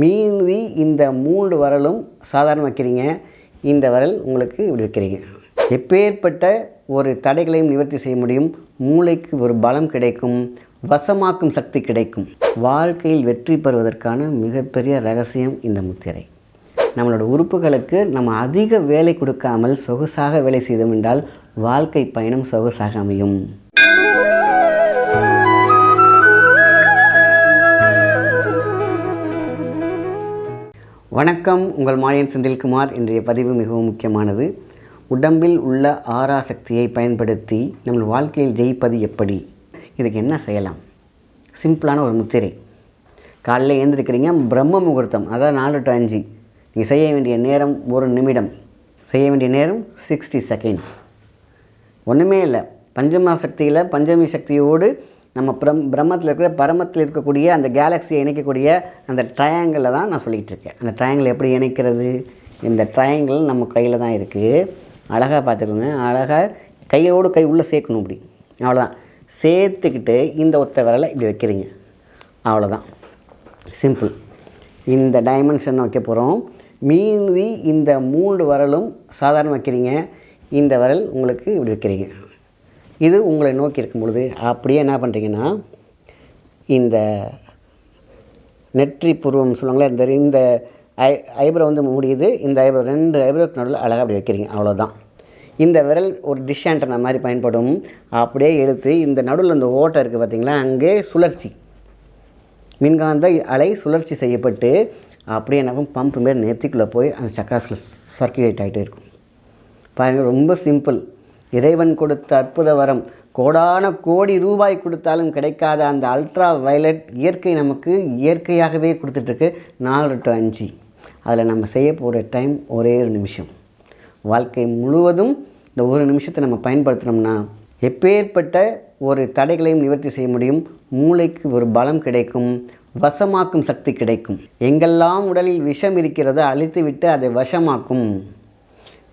மீதி இந்த மூன்று வரலும் சாதாரண வைக்கிறீங்க. இந்த வரல் உங்களுக்கு இப்படி வைக்கிறீங்க. எப்பேற்பட்ட ஒரு தடைகளையும் நிவர்த்தி செய்ய முடியும். மூளைக்கு ஒரு பலம் கிடைக்கும். வசமாக்கும் சக்தி கிடைக்கும். வாழ்க்கையில் வெற்றி பெறுவதற்கான மிகப்பெரிய ரகசியம் இந்த முத்திரை. நம்மளோட உறுப்புகளுக்கு நம்ம அதிக வேலை கொடுக்காமல் சொகுசாக வேலை செய்தோம் என்றால் வாழ்க்கை பயணம் சொகுசாக அமையும். வணக்கம். உங்கள் மாயன் செந்தில்குமார். இன்றைய பதிவு மிகவும் முக்கியமானது. உடம்பில் உள்ள ஆறா சக்தியை பயன்படுத்தி நம்ம வாழ்க்கையில் ஜெயிப்பது எப்படி? இதுக்கு என்ன செய்யலாம்? சிம்பிளான ஒரு முத்திரை. காலையில் எழுந்திருக்கிறீங்க பிரம்ம முகூர்த்தம். அதாவது நாலு டு அஞ்சு. நீங்கள் செய்ய வேண்டிய நேரம் ஒரு நிமிடம். செய்ய வேண்டிய நேரம் சிக்ஸ்டி செகண்ட்ஸ் ஒன்றுமே இல்லை. பஞ்சமா சக்தியில் பஞ்சமி சக்தியோடு நம்ம பிரம் பிரம்மத்தில் இருக்கிற பரமத்தில் இருக்கக்கூடிய அந்த கேலக்ஸியை இணைக்கக்கூடிய அந்த ட்ரையாங்கிளில் தான் நான் சொல்லிகிட்டு இருக்கேன் அந்த ட்ரையாங்கிள் எப்படி இணைக்கிறது? இந்த ட்ரையாங்கிள் நம்ம கையில் தான் இருக்குது அழகாக பார்த்துக்கோங்க. அழகாக கையோடு கை உள்ளே சேர்க்கணும் இப்படி. அவ்வளோதான் சேர்த்துக்கிட்டு இந்த ஒத்த விரலை இப்படி வைக்கிறீங்க. அவ்வளோதான் சிம்பிள் இந்த டைமென்ஷன் வைக்க போகிறோம் மீதி இந்த மூன்று வரலும் சாதாரண வைக்கிறீங்க. இந்த விரல் உங்களுக்கு இப்படி வைக்கிறீங்க. இது உங்களை நோக்கி இருக்கும் பொழுது அப்படியே என்ன பண்ணுறீங்கன்னா இந்த நெற்றி புருவம் சொல்லுவாங்களே இந்த இந்த ஐ ஐப்ரோ வந்து முடியுது இந்த ஐப்ரோ ரெண்டு ஐப்ரோக்கு நடுவில் அழகாக அப்படி வைக்கிறீங்க அவ்வளோதான் இந்த விரல் ஒரு டிஷ் ஆண்டனா மாதிரி பயன்படும். அப்படியே எடுத்து இந்த நடுவில் இந்த ஓட்டை இருக்குது பார்த்தீங்களா அங்கே சுழற்சி. மின்காந்த அலை சுழற்சி செய்யப்பட்டு அப்படியே என்ன பம்பு மாரி நெத்திக்குள்ளே போய் அந்த சக்கராசில் சர்க்குலேட் ஆகிட்டே இருக்கும். பாருங்கள் ரொம்ப சிம்பிள். இறைவன் கொடுத்த அற்புத வரம். கோடான கோடி ரூபாய் கொடுத்தாலும் கிடைக்காத அந்த அல்ட்ரா வயலட் இயற்கை நமக்கு இயற்கையாகவே கொடுத்துட்ருக்கு நாலு டு அஞ்சு. அதில் நம்ம செய்ய போகிற டைம் ஒரே ஒரு நிமிஷம். வாழ்க்கை முழுவதும் இந்த ஒரு நிமிஷத்தை நம்ம பயன்படுத்தினோம்னா எப்பேற்பட்ட ஒரு தடைகளையும் நிவர்த்தி செய்ய முடியும். மூளைக்கு ஒரு பலம் கிடைக்கும். வசமாக்கும் சக்தி கிடைக்கும். எங்கெல்லாம் உடலில் விஷம் இருக்கிறதோ அழித்து விட்டு அதை வசமாக்கும்.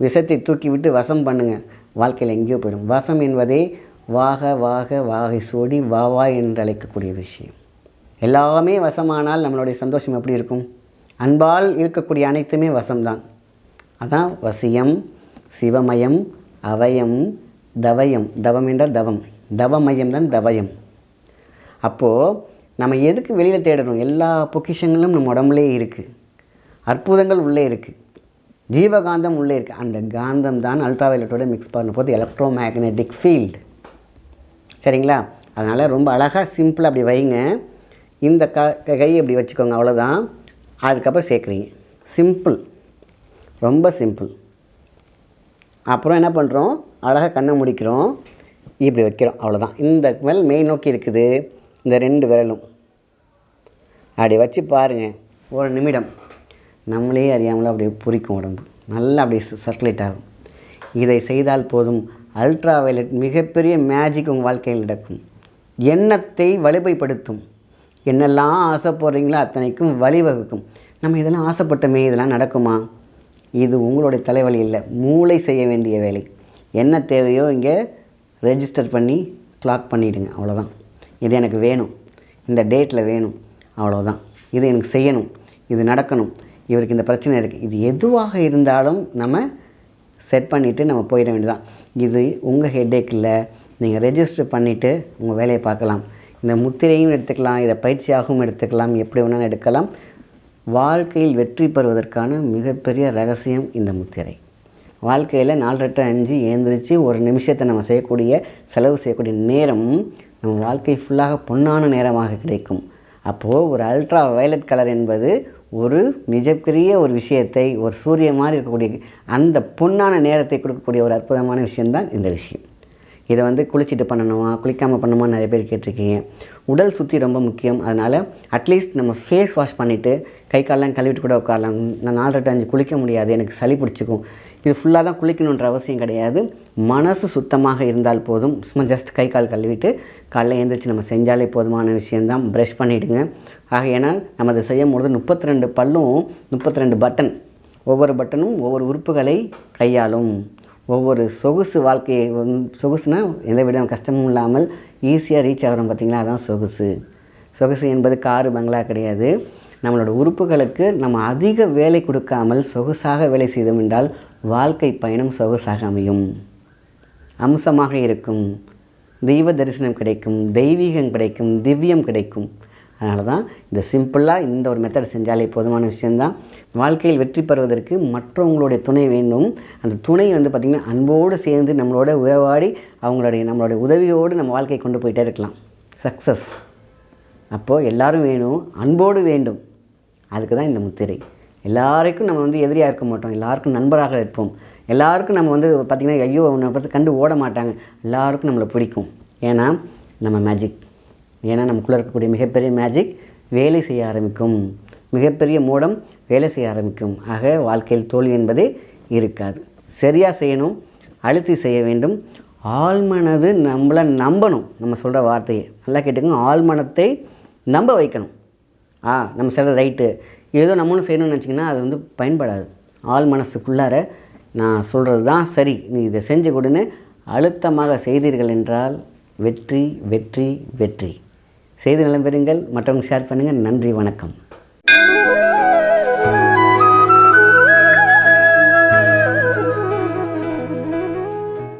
விஷத்தை தூக்கிவிட்டு வசம் பண்ணுங்கள் வாழ்க்கையில் எங்கேயோ போயிடும். வசம் என்பதே வாக வாக வாகை சோடி வா வா என்று அழைக்கக்கூடிய விஷயம். எல்லாமே வசமானால் நம்மளுடைய சந்தோஷம் எப்படி இருக்கும்? அன்பால் இருக்கக்கூடிய அனைத்துமே வசம்தான். அதான் வசியம் சிவமயம் அவயம் தவயம். தவம் என்றால் தவம். தவமயம் தான் தவயம். அப்போது நம்ம எதுக்கு வெளியில் தேடணும்? எல்லா பொக்கிஷங்களும் நம்ம உடம்புலே இருக்குது அற்புதங்கள் உள்ளே இருக்குது ஜீவகாந்தம் உள்ளே இருக்குது அந்த காந்தம் தான் அல்ட்ராவயலட்டோட மிக்ஸ் பண்ணும்போது போது எலக்ட்ரோ மேக்னெட்டிக் ஃபீல்டு சரிங்களா? அதனால் ரொம்ப அழகாக சிம்பிளாக அப்படி வைங்க. இந்த க கையை இப்படி வச்சுக்கோங்க அவ்வளோதான் அதுக்கப்புறம் சேர்க்குறீங்க. சிம்பிள் ரொம்ப சிம்பிள் அப்புறம் என்ன பண்ணுறோம் அழகாக கண்ணை முடிக்கிறோம். இப்படி வைக்கிறோம். அவ்வளோதான் இந்த மேல் மெயின் நோக்கி இருக்குது. இந்த ரெண்டு விரலும். அப்படி வச்சு பாருங்கள் ஒரு நிமிடம். நம்மளே அறியாமல் அப்படியே பொறிக்கும் உடம்பு. நல்லா அப்படியே சர்க்குலேட் ஆகும். இதை செய்தால் போதும் அல்ட்ரா வயலட் மிகப்பெரிய மேஜிக் உங்கள் வாழ்க்கையில் நடக்கும். எண்ணத்தை வலிமைப்படுத்தும். என்னெல்லாம் ஆசைப்படுறீங்களோ அத்தனைக்கும் வழிவகுக்கும். நம்ம இதெல்லாம் ஆசைப்பட்டோமே இதெல்லாம் நடக்குமா? இது உங்களுடைய தலைவலி இல்லை. மூளை செய்ய வேண்டிய வேலை. என்ன தேவையோ இங்கே ரெஜிஸ்டர் பண்ணி கிளாக் பண்ணிவிடுங்க அவ்வளோதான் இது எனக்கு வேணும். இந்த டேட்டில் வேணும். அவ்வளோதான் இது எனக்கு செய்யணும். இது நடக்கணும். இவருக்கு இந்த பிரச்சனை இருக்குது இது எதுவாக இருந்தாலும் நம்ம செட் பண்ணிவிட்டு நம்ம போயிட வேண்டியதான் இது உங்கள் ஹெட்டேக் இல்லை. நீங்கள் ரெஜிஸ்டர் பண்ணிவிட்டு உங்கள் வேலையை பார்க்கலாம். இந்த முத்திரையும் எடுத்துக்கலாம் இதை பயிற்சியாகவும் எடுத்துக்கலாம் எப்படி வேணாலும் எடுக்கலாம். வாழ்க்கையில் வெற்றி பெறுவதற்கான மிகப்பெரிய ரகசியம் இந்த முத்திரை. வாழ்க்கையில் நாலு அஞ்சு ஏந்திரிச்சு ஒரு நிமிஷத்தை நம்ம செய்யக்கூடிய செலவு செய்யக்கூடிய நேரம் நம்ம வாழ்க்கை ஃபுல்லாக பொன்னான நேரமாக கிடைக்கும். அப்போது ஒரு அல்ட்ரா வயலட் கலர் என்பது ஒரு மிகப்பெரிய ஒரு விஷயத்தை ஒரு சூரிய மாதிரி இருக்கக்கூடிய அந்த பொன்னான நேரத்தை கொடுக்கக்கூடிய ஒரு அற்புதமான விஷயம்தான் இந்த விஷயம். இதை வந்து குளிச்சுட்டு பண்ணணுமா குளிக்காமல் பண்ணணுமா நிறைய பேர் கேட்டிருக்கீங்க. உடல் சுற்றி ரொம்ப முக்கியம். அதனால் அட்லீஸ்ட் நம்ம ஃபேஸ் வாஷ் பண்ணிவிட்டு கை காலெலாம் கழுவிட்டு கூட உட்காரலாம். நான் நாலு அஞ்சு குளிக்க முடியாது. எனக்கு சளி பிடிச்சிக்கும். இது ஃபுல்லாக தான் குளிக்கணுன்ற அவசியம் கிடையாது. மனசு சுத்தமாக இருந்தால் போதும். சும்மா ஜஸ்ட் கை கால் கழுவிட்டு காலைல எழுந்திரிச்சு நம்ம செஞ்சாலே போதுமான விஷயந்தான் ப்ரஷ் பண்ணிவிடுங்க ஆகையினால் நமது செய்யும் பொழுது முப்பத்தி ரெண்டு பல்லும் முப்பத்தி ரெண்டு பட்டன் ஒவ்வொரு பட்டனும் ஒவ்வொரு உறுப்புகளை கையாளும். ஒவ்வொரு சொகுசு வாழ்க்கையை சொகுசுனால் சொகுசுனா எந்த விட கஷ்டமும் இல்லாமல் ஈஸியாக ரீச் ஆகிறோம் பார்த்திங்களா? அதான் சொகுசு. சொகுசு என்பது காரு பங்களா கிடையாது. நம்மளோட உறுப்புகளுக்கு நம்ம அதிக வேலை கொடுக்காமல் சொகுசாக வேலை செய்தோம் என்றால் வாழ்க்கை பயணம் சொகுசாக அமையும். அம்சமாக இருக்கும். தெய்வ தரிசனம் கிடைக்கும். தெய்வீகம் கிடைக்கும். திவ்யம் கிடைக்கும். அதனால தான் இந்த சிம்பிளாக இந்த ஒரு மெத்தட் செஞ்சாலே போதுமான விஷயந்தான் வாழ்க்கையில் வெற்றி பெறுவதற்கு மற்றவங்களுடைய துணை வேண்டும். அந்த துணை வந்து பார்த்திங்கன்னா அன்போடு சேர்ந்து நம்மளோட உறவாடி அவங்களுடைய நம்மளுடைய உதவியோடு நம்ம வாழ்க்கையை கொண்டு போயிட்டே இருக்கலாம். சக்ஸஸ் அப்போது எல்லோரும் வேணும் அன்போடு வேண்டும். அதுக்கு தான் இந்த முத்திரை. எல்லாருக்கும் நம்ம வந்து எதிரியாக இருக்க மாட்டோம். எல்லாருக்கும் நண்பராக இருப்போம். எல்லாருக்கும் நம்ம வந்து பார்த்திங்கன்னா ஐயோ அவனை பார்த்து கண்டு ஓட மாட்டாங்க. எல்லாருக்கும் நம்மளை பிடிக்கும். ஏன்னா நம்ம மேஜிக் ஏன்னா நமக்குள்ளே இருக்கக்கூடிய மிகப்பெரிய மேஜிக் வேலை செய்ய ஆரம்பிக்கும். மிகப்பெரிய மூடம் வேலை செய்ய ஆரம்பிக்கும். ஆக வாழ்க்கையில் தோல்வி என்பதே இருக்காது. சரியாக செய்யணும் அழுத்தி செய்ய வேண்டும். ஆழ்மனது நம்மளை நம்பணும். நம்ம சொல்கிற வார்த்தையை நல்லா கேட்டுக்கோங்க. ஆழ்மனத்தை நம்ப வைக்கணும். ஆ நம்ம சொல்கிற ரைட்டு ஏதோ நம்மளும் செய்யணும்னு நினச்சிங்கன்னா அது வந்து பயன்படாது. ஆள் மனசுக்குள்ளார நான் சொல்கிறது தான் சரி. நீ இதை செஞ்சு கொடுன்னு அழுத்தமாக செய்தீர்கள் என்றால் வெற்றி வெற்றி வெற்றி. செய்து நலம் பெறுங்கள். மற்றவங்க ஷேர் பண்ணுங்கள் நன்றி வணக்கம்.